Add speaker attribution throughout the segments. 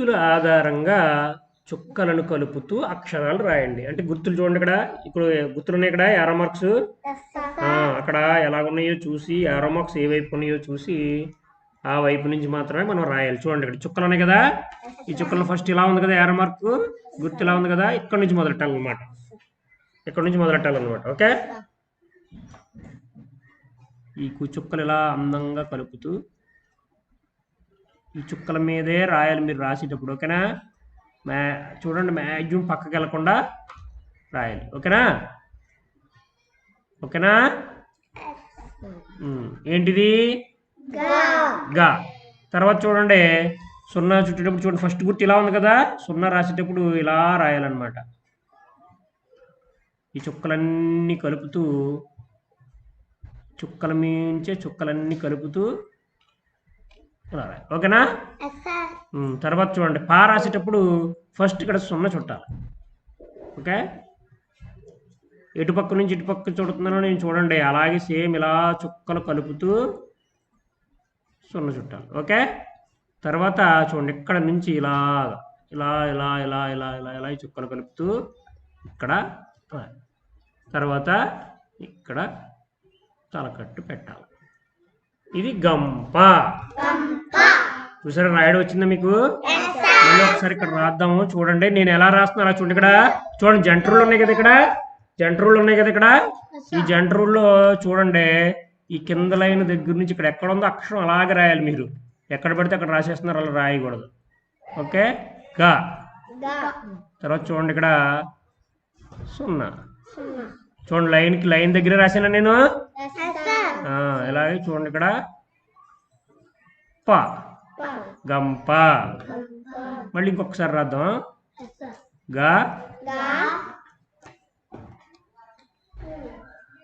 Speaker 1: గుర్తుల ఆధారంగా చుక్కలను కలుపుతూ అక్షరాలు రాయండి. అంటే గుర్తులు చూడండి ఇక్కడ. ఇప్పుడు గుర్తులు ఉన్నాయి ఇక్కడ యారో మార్క్స్ అక్కడ ఎలా ఉన్నాయో చూసి యారో మార్క్స్ ఏ వైపు ఉన్నాయో చూసి ఆ వైపు నుంచి మాత్రమే మనం రాయాలి. చూడండి ఇక్కడ చుక్కలు ఉన్నాయి కదా. ఈ చుక్కలు ఫస్ట్ ఇలా ఉంది కదా యారో మార్క్ గుర్తు ఇలా ఉంది కదా. ఇక్కడ నుంచి మొదలెట్టాలన్నమాట ఇక్కడ నుంచి మొదలెట్టాలన్నమాట ఓకే? ఈ కు- చుక్కలు ఇలా అందంగా కలుపుతూ ఈ చుక్కల మీదే రాయాలి మీరు రాసేటప్పుడు ఓకేనా? మ్యా చూడండి మ్యాక్సిమం పక్కకి వెళ్ళకుండా రాయాలి ఓకేనా? ఓకేనా? ఏంటిది? గా. తర్వాత చూడండి సున్నా చుట్టేటప్పుడు చూడండి ఫస్ట్ గుర్తు ఇలా ఉంది కదా? సున్నా రాసేటప్పుడు ఇలా రాయాలన్నమాట. ఈ చుక్కలన్నీ కలుపుతూ చుక్కల మించే చుక్కలన్నీ కలుపుతూ ఓకేనా? తర్వాత చూడండి. పా రాసేటప్పుడు ఫస్ట్ ఇక్కడ సున్నా చుట్టాలి. ఓకే? ఎటుపక్క నుంచి ఇటుపక్క చుడుతున్నానో నేను చూడండి. అలాగే సేమ్ ఇలా చుక్కలు కలుపుతూ సున్న చుట్టాలి. ఓకే? తర్వాత చూడండి. ఇక్కడ నుంచి ఇలా ఇలా ఇలా ఇలా ఇలా ఇలా ఇలా చుక్కలు కలుపుతూ ఇక్కడ. తర్వాత ఇక్కడ తలకట్టు పెట్టాలి. ఇది గంప. చూసారా రాయడం వచ్చిందా మీకు? మళ్ళీ ఒకసారి ఇక్కడ రాద్దాము. చూడండి నేను ఎలా రాస్తున్నా అలా చూడండి ఇక్కడ. చూడండి జంట రూళ్ళు ఉన్నాయి కదా ఇక్కడ. జంట రూళ్ళు ఉన్నాయి కదా ఇక్కడ. ఈ జంట రూల్లో చూడండి ఈ కింద లైన్ దగ్గర నుంచి ఇక్కడ ఎక్కడ ఉందో అక్షరం అలాగే రాయాలి మీరు. ఎక్కడ పడితే అక్కడ రాసేస్తున్నారు అలా రాయకూడదు. ఓకే? గా. తర్వాత చూడండి ఇక్కడ. సున్నా. చూడండి లైన్కి లైన్ దగ్గర రాశాను నేను? ఇలాగే చూడండి ఇక్కడ. ప. గంప. మళ్ళీ ఇంకొకసారి రాద్దాం గా.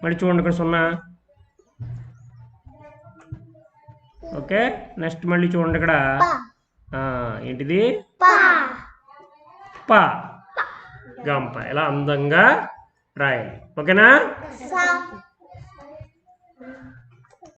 Speaker 1: మళ్ళీ చూడండి ఇక్కడ సున్నా. ఓకే నెక్స్ట్ మళ్ళీ చూడండి ఇక్కడ. ఏంటిది? ప. గంప. ఇలా అందంగా రాయాలి. ఓకేనా?